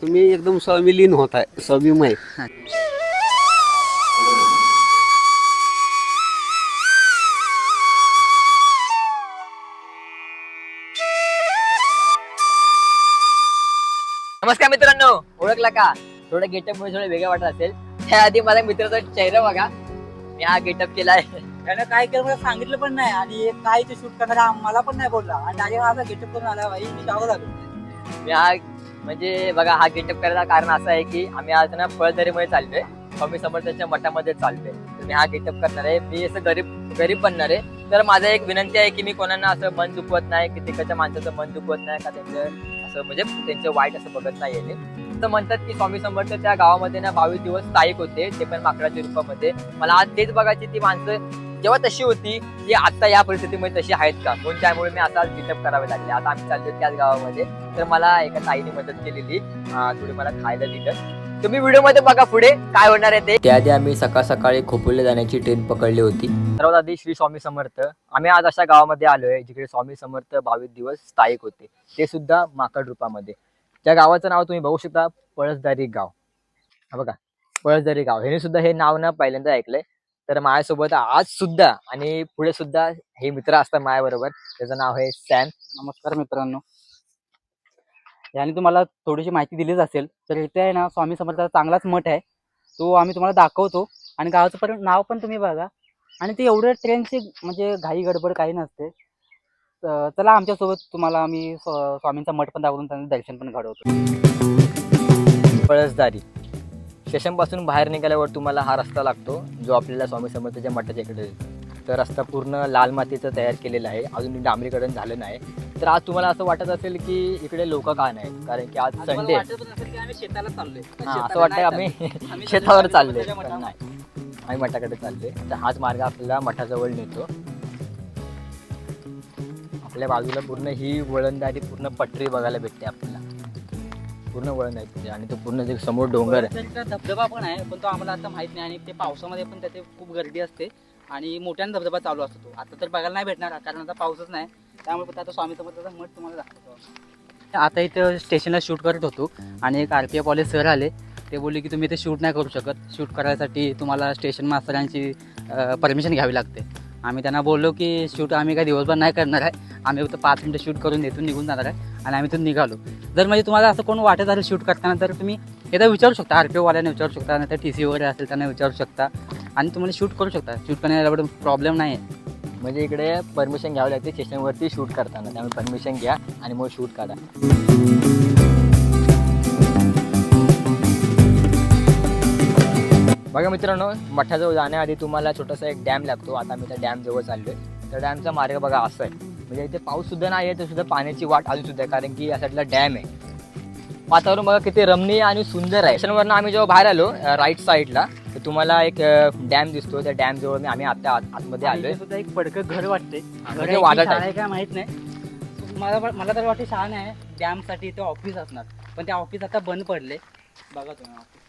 तुम्ही एकदम स्वामीलीन होत आहे स्वामीमय नमस्कार मित्रांनो ओळखला का? थोडं गेटअप मुळे थोडं वेगळं वाटत असेल. त्याआधी माझ्या मित्राचा चेहरा बघा. मी हा गेटअप केलाय. त्यानं काय केलं मला सांगितलं पण नाही आणि काय ते शूट करणार मला पण नाही बोलला. आणि डायरेक्ट माझा गेटअप करून आला भाई मी जावं लागलो मी हा म्हणजे बघा हा गेटअप करायला कारण असं आहे की आम्ही आज ना फळदरीमध्ये चाललोय. स्वामी समर्थांच्या मठामध्ये चाललोय. मी हा गेटअप करणार आहे. मी असं गरीब गरीब बनणार आहे. तर माझा एक विनंती आहे की मी कोणाला असं मन दुखवत नाही की तिकडच्या माणसाचं मन दुखवत नाही का त्यांचं असं म्हणजे त्यांचं वाईट असं बघत नाही आहे. तर म्हणतात की स्वामी समर्थ त्या गावामध्ये ना बावीस दिवस स्थायिक होते ते पण माकडाच्या रूपामध्ये. मला आज तेच बघायची ती माणसं जेव्हा तशी होती ती आता या परिस्थितीमध्ये तशी आहेत का? म्हणून त्यामुळे मी आता गिटअप करावे लागले. आता आम्ही चाललो त्याच गावामध्ये. तर मला एका ताईने मदत केलेली. थोडी मला खायला दिलं. तुम्ही व्हिडिओमध्ये बघा पुढे काय होणार आहे ते. त्याआधी आम्ही सकाळ सकाळी खोपोलीला जाण्याची ट्रेन पकडली होती. सर्वात आधी श्री स्वामी समर्थ. आम्ही आज अशा गावामध्ये आलोय जिकडे स्वामी समर्थ बावीस दिवस स्थायिक होते. ते सुद्धा माकड रूपामध्ये. त्या गावाचं नाव तुम्ही बघू शकता पळसदारी गाव. हा बघा पळसदारी गाव. ह्याने सुद्धा हे नाव ना पहिल्यांदा ऐकलंय. तर माझ्यासोबत आज सुद्धा आणि पुढे सुद्धा हे मित्र असतात माझ्याबरोबर. त्याचं नाव आहे सॅम. नमस्कार मित्रांनो. याने तुम्हाला थोडीशी माहिती दिलीच असेल तर इथे आहे ना स्वामी समर्थाचा चांगलाच मठ आहे. तो आम्ही तुम्हाला दाखवतो आणि गावाचं पण नाव पण तुम्ही बघा. आणि ते एवढं ट्रेनची म्हणजे घाई गडबड काही नसते. तर चला आमच्यासोबत तुम्हाला आम्ही स्व- स्वामींचा मठ पण दाखवून त्यांचं दर्शन पण घडवतो. पळसदारी. स्टेशनपासून बाहेर निघाल्यावर तुम्हाला हा रस्ता लागतो जो आपल्याला स्वामी समर्थाच्या मठाच्या इकडे येतो. तर रस्ता पूर्ण लाल मातीचं तयार केलेला आहे अजून डांबरीकरण झालं नाही. तर आज तुम्हाला असं वाटत असेल की इकडे लोक का नाही कारण की आज संडे. शेताला चाललोय. असं वाटतं आम्ही शेतावर चाललोय. नाही. आम्ही मठाकडे चाललोय. तर हाच मार्ग आपल्याला मठाजवळ नेतो. आपल्या बाजूला पूर्ण ही वळणदारी पूर्ण पटरी बघायला भेटते आपल्याला. पूर्ण वळण आहे तिथे आणि तो पूर्ण जे समोर डोंगर आहे. धबधबा पण आहे पण तो आम्हाला आता माहीत नाही आणि ते पावसामध्ये पण त्याचे खूप गर्दी असते आणि मोठ्याने धबधबा चालू असतो तो. आता तर बघायला नाही भेटणार कारण आता पाऊसच नाही. त्यामुळे फक्त आता स्वामी समर्थाचा मठ तुम्हाला दाखवतो. आता इथं स्टेशनला शूट करत होतो आणि एक आर पी एफ वाले सर आले. ते बोलले की तुम्ही इथे शूट नाही करू शकत. शूट करायसाठी तुम्हाला स्टेशन मास्तरांची परमिशन घ्यावी लागते. आम्ही त्यांना बोललो की शूट आम्ही काही दिवसभर नाही करणार आहे. आम्ही फक्त पाच मिनटं शूट करून इथून निघून जाणार आहे. आणि आम्ही तिथून निघालो. जर म्हणजे तुम्हाला असं कोण वाटत असेल शूट करताना तर तुम्ही एकदा विचारू शकता. आर पी ओवाल्याने विचारू शकता नाही तर टी सी वगैरे असेल त्यांना विचारू शकता. आणि तुम्हाला शूट करू शकता. शूट करण्याला एवढं प्रॉब्लेम नाही आहे म्हणजे इकडे परमिशन घ्यावी लागते स्टेशनवरती शूट करताना. त्यामुळे परमिशन घ्या आणि मग शूट काढा. बघा मित्रांनो मठाजवळ जाण्याआधी तुम्हाला छोटासा एक डॅम लागतो. आता मी त्या डॅमजवळ चाललो आहे तर डॅमचा मार्ग बघा असा आहे. म्हणजे इथे पाऊस सुद्धा नाही आहे तर सुद्धा पाण्याची वाट अजून सुद्धा आहे कारण की या साईडला डॅम आहे. वातावरण बघा किती रमणीय आणि सुंदर आहे. स्टेशनवरनं आम्ही जेव्हा बाहेर आलो राईट साईडला तर तुम्हाला एक डॅम दिसतो. त्या डॅम जवळ मी आम्ही आता आत- आतमध्ये आलोय. सुद्धा एक पडकं घर वाटते घर म्हणजे आहे की वाडा शाळा type. आहे काय माहीत नाही. मला मला तर वाटते शाळा नाही डॅमसाठी इथे ऑफिस असणार. पण ते ऑफिस आता बंद पडले. बघा तुम्ही office.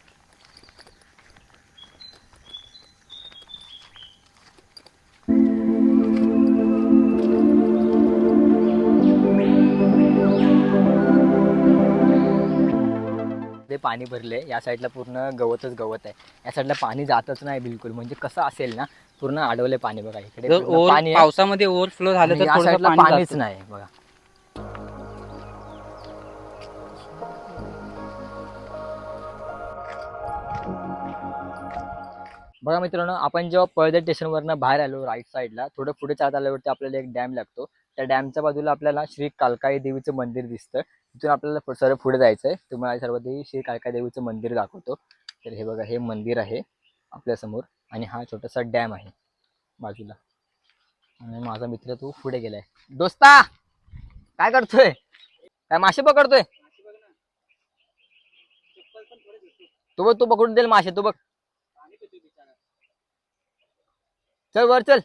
ते पाणी भरले या साईडला पूर्ण गवतच गवत आहे. या साईडला पाणी जातच नाही बिलकुल. म्हणजे कसं असेल ना पूर्ण अडवले पाणी बघा. इकडे जर पूर्ण ओव्हर पाणी आहे. पावसामध्ये ओव्हरफ्लो झालं तर या थोडंसं साईडला पाणी पाणीच जातं. नाही बघा. बघा मित्रांनो आपण जेव्हा पळदर स्टेशनवरनं बाहेर आलो राईट साईडला थोडं पुढे चालत आल्यावरती आपल्याला एक डॅम लागतो. त्या डॅमच्या बाजूला आपल्याला श्री कालकाई देवीचं मंदिर दिसतं. तिथून आपल्याला सर्व पुढे जायचं आहे तुम्हाला सर्वात श्री कालकाई देवीचं मंदिर दाखवतो. तर हे बघा हे मंदिर आहे आपल्यासमोर आणि हा छोटासा डॅम आहे बाजूला. आणि माझा मित्र तू पुढे गेलाय. दोस्ता काय करतोय? काय मासे पकडतोय? तू बघ तू पकडून देईल मासे तू बघ. चल वर चल.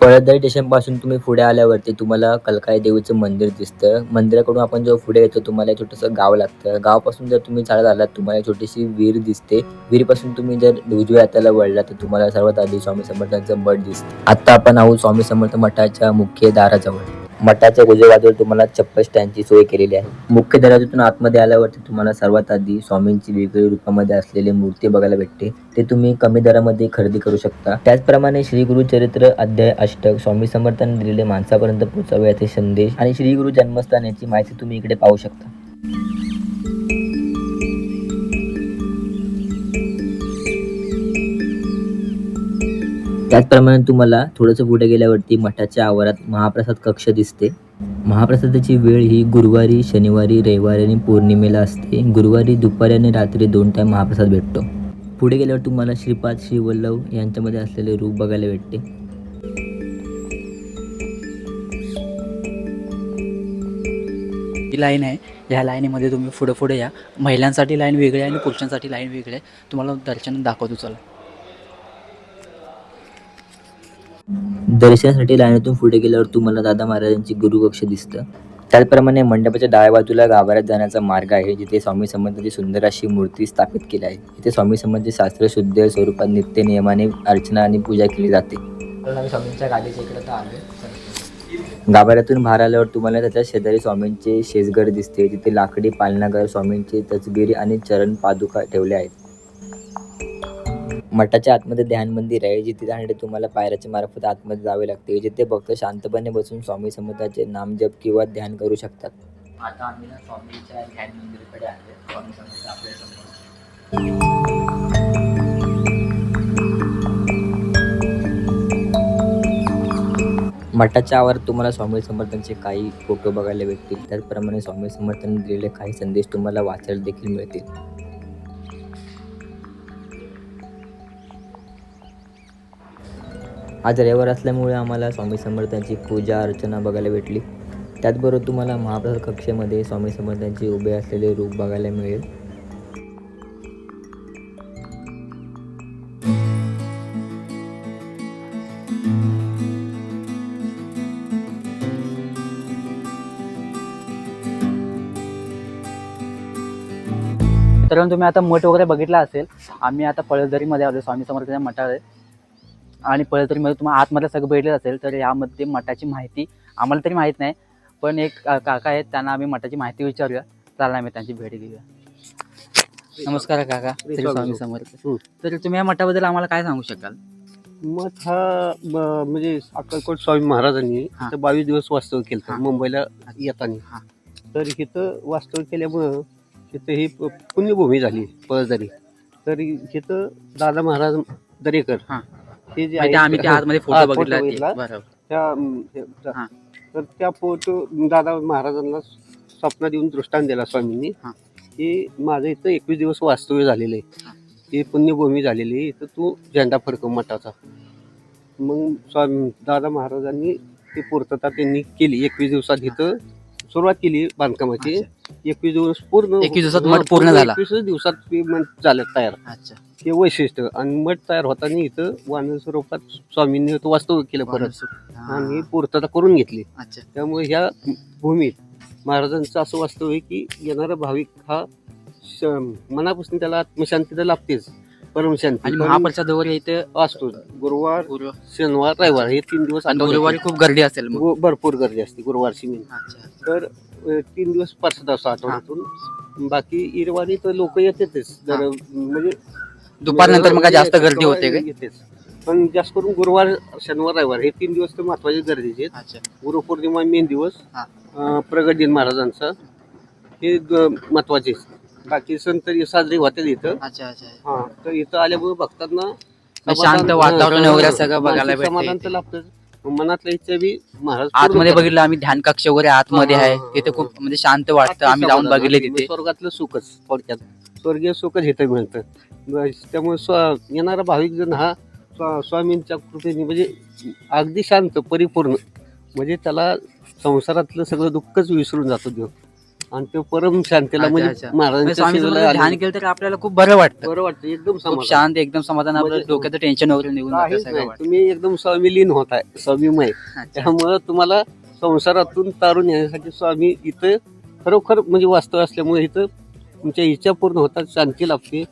पळदरी स्टेशनपासून तुम्ही पुढे आल्यावरती तुम्हाला कलकाई देवीचं मंदिर दिसतं. मंदिराकडून आपण जेव्हा पुढे येतो तुम्हाला एक छोटंसं गाव लागतं. गावापासून जर तुम्ही चालत आलात तुम्हाला एक छोटीशी विहीर दिसते. विहिरीपासून तुम्ही जर उजव्या हाताला वळला तर तुम्हाला सर्वात आधी स्वामी समर्थांचं मठ दिसतं. आता आपण आहोत स्वामी समर्थ मठाच्या मुख्य दाराजवळ. मठाच्या उजव्या बाजूला तुम्हाला चप्पल स्टँडची सोय केलेली आहे. मुख्य दरवाजातून आतमध्ये आल्यावरती तुम्हाला सर्वात आधी स्वामींची वेगवेगळ्या रूपामध्ये असलेली मूर्ती बघायला भेटते. ते तुम्ही कमी दरामध्ये खरेदी करू शकता. त्याचप्रमाणे श्री गुरु चरित्र अध्याय अष्टक स्वामी समर्थांनी दिलेले माणसापर्यंत पोहोचावे याचे संदेश आणि श्री गुरु जन्मस्थान याची माहिती तुम्ही इकडे पाहू शकता. त्याचप्रमाणे तुम्हाला थोडंसं पुढे गेल्यावरती मठाच्या आवारात महाप्रसाद कक्ष दिसते. महाप्रसादाची वेळ ही गुरुवारी शनिवारी रविवारी आणि पौर्णिमेला असते. गुरुवारी दुपारी आणि रात्री दोन टाईम महाप्रसाद भेटतो. पुढे गेल्यावर तुम्हाला श्रीपाद श्रीवल्लभ यांच्यामध्ये असलेले रूप बघायला भेटते. ही लाईन आहे. ह्या लाईनीमध्ये तुम्ही पुढे पुढे या. महिलांसाठी लाईन वेगळी आहे आणि पुरुषांसाठी लाईन वेगळी आहे. तुम्हाला दर्शन दाखवतो चला. दर्शनासाठी लाईनीतून पुढे गेल्यावर तुम्हाला दादा महाराजांची गुरुकक्ष दिसतं. त्याचप्रमाणे मंडपाच्या डाव्या बाजूला गाभाऱ्यात जाण्याचा मार्ग आहे जिथे स्वामी संबंधाची सुंदर अशी मूर्ती स्थापित केली आहे. इथे स्वामी संबंधी शास्त्र शुद्ध स्वरूपात नित्य नियमाने अर्चना आणि पूजा केली जाते. स्वामींच्या गाडीच्या इकडे गाभाऱ्यातून बाहेर आल्यावर तुम्हाला त्याच्या शेजारी स्वामींचे शेजघर दिसते. जिथे लाकडी पालनागर स्वामींचे तजगिरी आणि चरण पादुका ठेवले आहेत. मठाच्या आतमध्ये ध्यान मंदिर आहे जिथे जाण्यासाठी तुम्हाला पायऱ्याच्या मार्फत आतमध्ये जावे लागते. जिथे भक्त शांतपणे बसून स्वामी समर्थाचे नामजप किंवा ध्यान करू शकतात. आता आम्ही ना स्वामींच्या ध्यान मंदिराकडे आलोय. स्वामी समर्थ आपल्यासमोर. मठाच्या आवारात तुम्हाला स्वामी समर्थांचे काही फोटो बघायला भेटतील. त्याचप्रमाणे स्वामी समर्थांनी दिलेले काही संदेश तुम्हाला वाचायला देखील मिळतील. आज रविवार असल्यामुळे आम्हाला स्वामी समर्थांची पूजा अर्चना बघायला भेटली. त्याचबरोबर तुम्हाला महाप्रसाद कक्षेमध्ये स्वामी समर्थांचे उभे असलेले रूप बघायला मिळेल. मित्रांनो तुम्ही आता मठ वगैरे बघितला असेल. आम्ही आता पळसदरीमध्ये आलो स्वामी समर्थांच्या आहे. आणि पळसदरीमध्ये तुम्हाला आतमध्ये सगळं भेटलं असेल तर यामध्ये मठाची माहिती आम्हाला तरी माहीत नाही. पण एक काका आहेत त्यांना आम्ही मठाची माहिती विचारूया. चला आम्ही त्यांची भेट घेऊया. नमस्कार काका. श्री स्वामी समर्थ. हं. तर तुम्ही या मठाबद्दल आम्हाला काय सांगू शकाल? मठ हा म्हणजे अक्कलकोट स्वामी महाराजांनी बावीस दिवस वास्तव केलं. मुंबईला. येताना. तर इथं वास्तव केल्यामुळं इथं ही पुण्यभूमी झाली पळसदरी. तर इथं दादा महाराज दरेकर जे माहिती आहेत- आम्ही त्या आतमध्ये हा, फोटो बघितला बघितला. बरोबर. त्या अं, हे- हा. तर त्या फोटो दादा महाराजांना स्वप्नात येऊन दृष्टांत दिला स्वामींनी हा. की माझं इथं एकवीस दिवस वास्तव्य झालेलं हा. आहे. ही. पुण्यभूमी झालेली आहे. इथं तू झेंडा फडकव मठाचा. मग स्वामी दादा महाराजांनी ती पूर्तता त्यांनी केली. एकवीस दिवसात इथं सुरुवात केली बांधकामाची. एकवीस दिवस पूर्ण 21 दिवसात मठ पूर्ण झाला. एकवीस दिवसात ते मठ झालं तयार. अच्छा. हे वैशिष्ट्य. आणि मठ तयार होताना इथं वानर स्वरूपात स्वामींनी इथं वास्तव केलं परत. आणि. पूर्तता करून घेतली. अच्छा. त्यामुळे ह्या भूमीत महाराजांचं असं वास्तव आहे की येणारा भाविक हा श- मनापासून त्याला आत्मशांती तर लाभतेच. परमशांती. आणि पण महाप्रसाद वगैरे इथे असतो. गुरुवार गुरु- शनिवार रविवार हे तीन दिवस आणि आठवड्यात गुरुवारी खूप गर्दी असेल मग. गु- भरपूर गर्दी असते गुरुवारची मेन अच्छा तर अ, तीन दिवस प्रसाद असतो आठवड्यातून बाकी इरवारी तर लोक येतातच जर म्हणजे दुपारनंतर मग काय जास्त गर्दी होते काय? पण जास्त करून गुरुवार शनिवार रविवार हे तीन दिवस तर महत्त्वाचे गरजेचे आहेत. अच्छा. गुरुपौर्णिमा मेन दिवस हा. अं, प्रगट दिन महाराजांचा. हे महत्त्वाचे बाकी सण तरी साजरे होतात इथं. अच्छा अच्छा. हा तर इथं आल्यामुळे भक्तांना शांत समाधान- वातावरण हा, वगैरे सगळं बघायला मानसिक समाधान इथे. तर लागतंच मनातल्या इच्छा बी महाराज पूर्ण आतमध्ये करतात. बघितलं आम्ही ध्यान कक्ष वगैरे आतमध्ये हा, आहे. हा, तिथे हा. खूप म्हणजे शांत वाटतं. आम्ही जाऊन समाधान. बघितले आणि तिथे स्वर्गातलं सुखच थोडक्यात. स्वर्गीय सुखच इथं मिळतं त्यामुळे स्व येणारा भाविक जण हा स्वा- स्वामींच्या कृपेने म्हणजे अगदी शांत परिपूर्ण म्हणजे त्याला संसारातलं सगळं दुःखच विसरून जातो देव आणि तो परम शांतीला म्हणजे. म्हणजे महाराजांच्या ध्यान. केलं तर आपल्याला खूप बरं वाटतं बरं वाटतं एकदम. शांत एकदम समाधान आपलं म्हणजे- डोक्याचं टेन्शन वगैरे निघून. तुम्ही एकदम स्वामीलीन होत आहे स्वामीमय. त्यामुळं तुम्हाला संसारातून तारून येण्यासाठी स्वामी इथं खरोखर म्हणजे वास्तव असल्यामुळे इथं तुमच्या इच्छा पूर्ण होतात शांती लाभते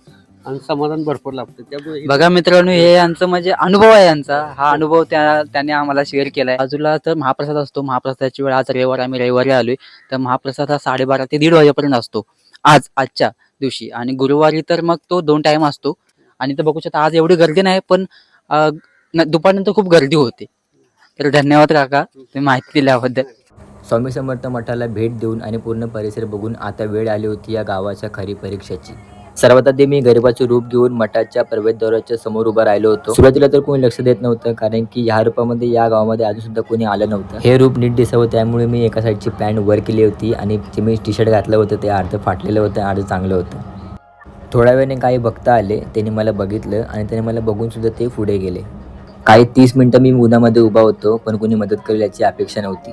आणि समाधान भरपूर लाभते. त्यामुळे बघा मित्रांनो हे यांचं म्हणजे अनुभव आहे यांचा. हा अनुभव त्या त्याने आम्हाला शेअर केलाय. बाजूला तर महाप्रसाद असतो. महाप्रसादाची वेळ आज रविवार आम्ही रविवारी आलोय. तर महाप्रसाद हा साडेबारा ते दीड वाजेपर्यंत असतो. आज आजच्या दिवशी. आणि गुरुवारी तर मग तो दोन टाइम असतो. आणि तर बघू शकता आज एवढी गर्दी नाही पण दुपारनंतर खूप गर्दी होते. तर धन्यवाद काका तुम्ही माहिती दिल्याबद्दल. स्वामी समर्थ मठाला भेट देऊन आणि पूर्ण परिसर बघून आता वेळ आली होती या गावाच्या खरी परीक्षेची. सर्वात आधी मी गरिबाचे रूप घेऊन मठाच्या प्रवेशद्वाराच्या समोर उभा राहिलो होतो. सुरुवातीला तर कोणी लक्ष देत नव्हतं कारण की ह्या रूपामध्ये या गावामध्ये अजून सुद्धा कोणी आलं नव्हतं. हे रूप नीट दिसावं त्यामुळे मी एका साईडची पॅन्ट वर केली होती आणि जे मी टी शर्ट घातलं होतं ते अर्ध फाटलेलं होतं अर्ध चांगलं होतं. थोड्या वेळाने काही बघता आले त्यांनी मला बघितलं आणि त्याने मला बघून सुद्धा ते पुढे गेले. काही तीस मिनटं मी उन्हामध्ये उभा होतो पण कोणी मदत करेल याची अपेक्षा नव्हती.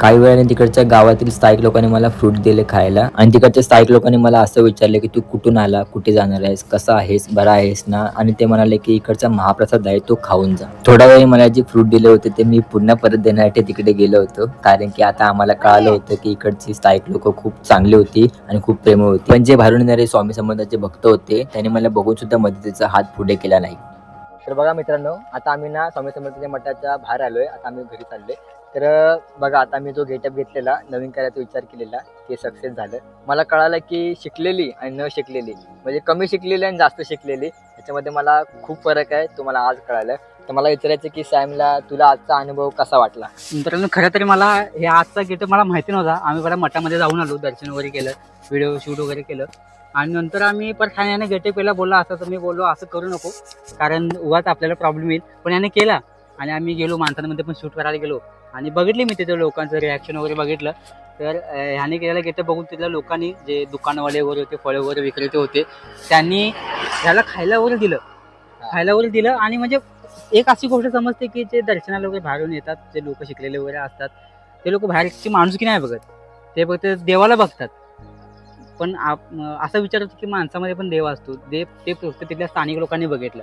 काही वेळाने तिकडच्या गावातील स्थायिक लोकांनी मला फ्रूट दिले खायला. आणि तिकडच्या स्थायिक लोकांनी मला असं विचारलं की तू कुठून आला? कुठे जाणार आहेस? कसा आहेस? बरा आहेस ना? आणि ते म्हणाले की इकडचा महाप्रसाद आहे तो खाऊन जा. थोड्या वेळी मला जे फ्रूट दिले होते ते मी पुन्हा परत देण्यासाठी तिकडे गेलो होतो. कारण की आता आम्हाला कळालं होतं की इकडची स्थायिक लोक खूप चांगली होती आणि खूप प्रेम होती. पण जे बाहेरून येणारे स्वामी समर्थाचे भक्त होते त्यांनी मला बघून सुद्धा मदतीचा हात पुढे केला नाही. तर बघा मित्रांनो आता आम्ही ना स्वामी समर्थाच्या मठाच्या बाहेर आलोय. आता आम्ही घरी चाललोय. तर बघा आता मी जो गेटअप घेतलेला नवीन करायचा विचार केलेला ते सक्सेस झालं. मला कळालं की शिकलेली आणि न शिकलेली म्हणजे कमी शिकलेली आणि जास्त शिकलेली याच्यामध्ये मला खूप फरक आहे तुम्हाला आज कळालं. तर मला विचारायचं की सॅमला तुला आजचा अनुभव कसा वाटला? मित्रांनो खरं तरी मला हे आजचा गेटअप मला माहिती नव्हता. आम्ही बरं मठामध्ये जाऊन आलो दर्शन वगैरे केलं व्हिडिओ शूट वगैरे केलं. आणि नंतर आम्ही परत ठाणे याने गेटअप केला बोलला असं तर मी बोललो असं करू नको. कारण उगाच आपल्याला प्रॉब्लेम येईल. पण याने केला. आणि आम्ही गेलो माणसांमध्ये पण शूट करायला गेलो. आणि बघितली मी तिथे लोकांचं रिॲक्शन वगैरे बघितलं. तर ह्याने केलेलं गेटअप बघून तिथल्या लोकांनी जे दुकानवाले वगैरे होते फळे वगैरे विक्रेते होते त्यांनी ह्याला खायला वगैरे दिलं. खायला वगैरे दिलं आणि म्हणजे एक अशी गोष्ट समजते की जे दर्शनाला वगैरे बाहेरून येतात जे लोक शिकलेले वगैरे असतात ते लोक बाहेरची माणुसकी नाही बघत. ते फक्त देवाला बघतात. पण असा विचार होतो की माणसामध्ये पण देव असतो. देव ते फक्त तिथल्या स्थानिक लोकांनी बघितलं.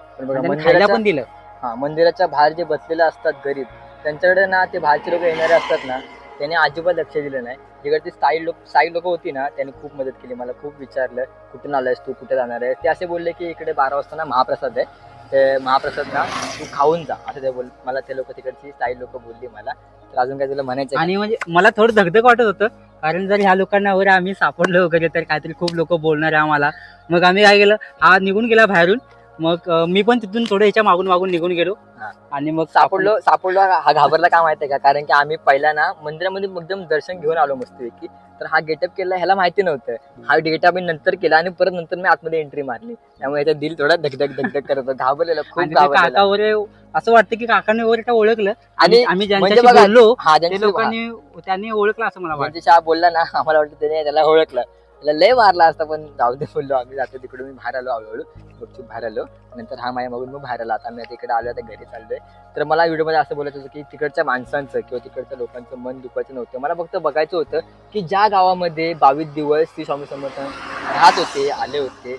खायला पण दिलं. हा मंदिराच्या बाहेर जे बसलेले असतात गरीब त्यांच्याकडे ना ते बाहेरचे लोक येणारे असतात ना त्यांनी अजिबात लक्ष दिलं नाही. जिकडे स्थायी लोक स्थायी लोक होती ना त्यांनी खूप मदत केली. मला खूप विचारलं कुठून आलायस तू? कुठे जाणार आहे ते असे बोलले की इकडे बारा वाजता ना महाप्रसाद आहे. ते महाप्रसाद ना तू खाऊन जा. असं ते बोल मला ते लोक तिकडची स्थायी लोक बोलली मला. तर अजून काय तुला म्हणायचं आणि म्हणजे मला थोडं धगधग वाटत होतं. कारण जर ह्या लोकांना वगैरे आम्ही सापडलो वगैरे तर काहीतरी खूप लोक बोलणार आहे आम्हाला. मग आम्ही काय केलं? हा निघून गेला बाहेरून. मग अं, मी पण तिथून थोडं ह्याच्या मागून मागून निघून गेलो. हा. आणि मग सापडलो सापडलो हा हा घाबरला का माहितीये का? कारण की आम्ही पहिला ना मंदिरामध्ये एकदम दर्शन घेऊन आलो मस्तपैकी. तर हा गेटअप केला ह्याला माहिती नव्हतं. हा गेटअप मी नंतर केला आणि परत नंतर मी आतमध्ये एंट्री मारली. त्यामुळे याचा दिल थोडा धकधक धकधक करत होता. घाबरलेला खूप आणि काका वगैरे असं वाटतं की काकाने वगैरे त्या ओळखलं. आणि आणि आम्ही म्हणजे ज्यांच्याशी बघा, बोललो हा ते लोकांनी त्यांनी ओळखलं असं मला वाटतं. म्हणजे हा बोलला ना आम्हाला वाटतं त्याने त्याला ओळखलं. त्याला लय मारला असता पण जाऊ दे बोललो. आम्ही जातो तिकडून मी बाहेर आलो हळूहळू. गुपचूप बाहेर आलो. नंतर हा माझ्या मगून मग बाहेर आला. आता मी तिकडे आलो आता घरी चाललोय. तर मला व्हिडिओमध्ये असं बोलायचं होतं की तिकडच्या माणसांचं किंवा तिकडच्या लोकांचं मन दुखायचं नव्हतं. मला फक्त बघायचं होतं की ज्या गावामध्ये बावीस दिवस श्री स्वामी समर्थ राहत होते आले होते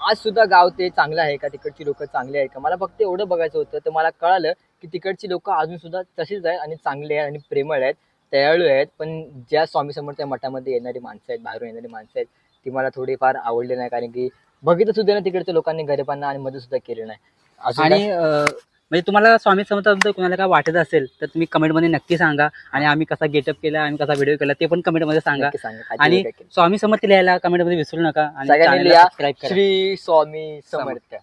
आज सुद्धा गाव ते चांगलं आहे का? तिकडची लोक चांगली आहे का? मला फक्त एवढं बघायचं होतं. तर मला कळालं की तिकडची लोक अजून सुद्धा तशीच आहेत आणि चांगली आहेत आणि प्रेमळ आहेत. दयाळू आहेत पण ज्या स्वामी समर्थ या मठामध्ये येणारी माणसं आहेत बाहेरून येणारी माणसं आहेत ती मला थोडीफार आवडली नाही कारण की बघितलं सुद्धा ना तिकडच्या लोकांनी गरिबांना आणि मदत सुद्धा केली नाही. आणि म्हणजे तुम्हाला स्वामी समर्थाबद्दल कोणाला काय वाटत असेल तर तुम्ही कमेंटमध्ये नक्की सांगा आणि आम्ही कसा गेटअप केला आम्ही कसा व्हिडिओ केला ते पण कमेंटमध्ये सांगा. आणि. स्वामी समर्थ लिहायला कमेंटमध्ये विसरू नका आणि श्री स्वामी समर्थ.